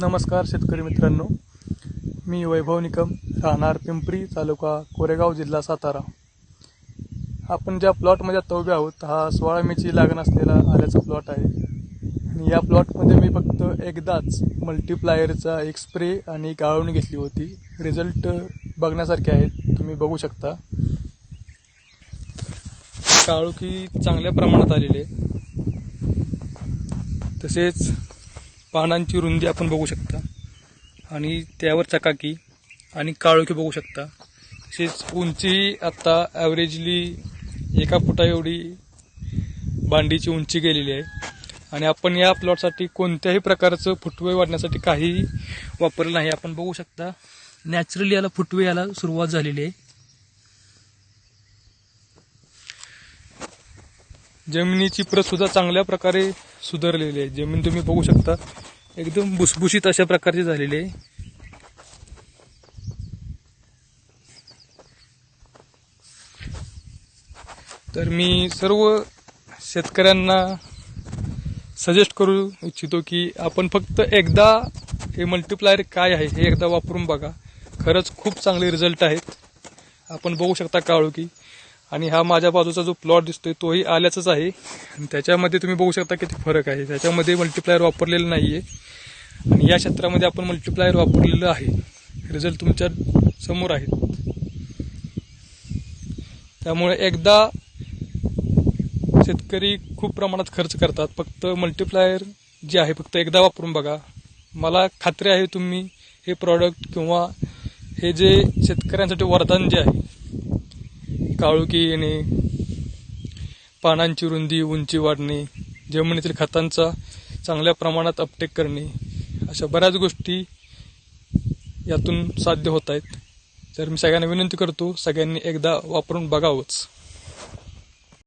नमस्कार शेतकरी मित्रांनो. मी वैभव निकम राहणार पिंपरी तालुका कोरेगाव जिल्हा सातारा. आपण ज्या प्लॉटमध्ये आता उभे आहोत हा सोळा मेची लागण असलेला आल्याचा प्लॉट आहे. आणि या प्लॉटमध्ये मी फक्त एकदाच मल्टीप्लायरचा एक स्प्रे आणि एक आळवणी घेतली होती. रिझल्ट बघण्यासारखे आहेत तुम्ही बघू शकता. काळोखी चांगल्या प्रमाणात आलेली आहे. तसेच पानांची रुंदी आपण बघू शकता. आणि त्यावर चकाकी आणि काळोखी बघू शकता. तसेच उंची आत्ता ॲव्हरेजली एका फुटा एवढी बांडीची उंची गेलेली आहे. आणि आपण या प्लॉटसाठी कोणत्याही प्रकारचं फुटवे वाढण्यासाठी काहीही वापरलं नाही. आपण बघू शकता नॅचरली याला फुटवे याला सुरुवात झालेली आहे. जमिनीची प्रतसुद्धा चांगल्या प्रकारे सुधारलेली आहे. जमीन तुम्ही बघू शकता. एकदम भुसभुशीत अशा प्रकारची झालेली आहे. तर मी सर्व शेतकऱ्यांना सजेस्ट करू इच्छितो की आपण फक्त एकदा हे मल्टिप्लायर काय आहे हे एकदा वापरून बघा. खरंच खूप चांगले रिझल्ट आहेत. आपण बघू शकता काळोखी. आणि हा माझ्या बाजूचा जो प्लॉट दिसतोय तोही आल्याचाच आहे. आणि त्याच्यामध्ये तुम्ही बघू शकता किती फरक आहे. त्याच्यामध्ये मल्टिप्लायर वापरलेलं नाही आहे आणि या क्षेत्रामध्ये आपण मल्टिप्लायर वापरलेलं आहे. रिझल्ट तुमच्यासमोर आहेत. त्यामुळे एकदा शेतकरी खूप प्रमाणात खर्च करतात. फक्त मल्टिप्लायर जे आहे फक्त एकदा वापरून बघा. मला खात्री आहे तुम्ही हे प्रॉडक्ट किंवा हे जे शेतकऱ्यांसाठी वरदान जे आहे काळुकी येणे पानांची रुंदी उंची वाढणे जमिनीतील खतांचा चांगल्या प्रमाणात अपटेक करणे अशा बऱ्याच गोष्टी यातून साध्य होत आहेत. तर मी सगळ्यांना विनंती करतो सगळ्यांनी एकदा वापरून बघावंच.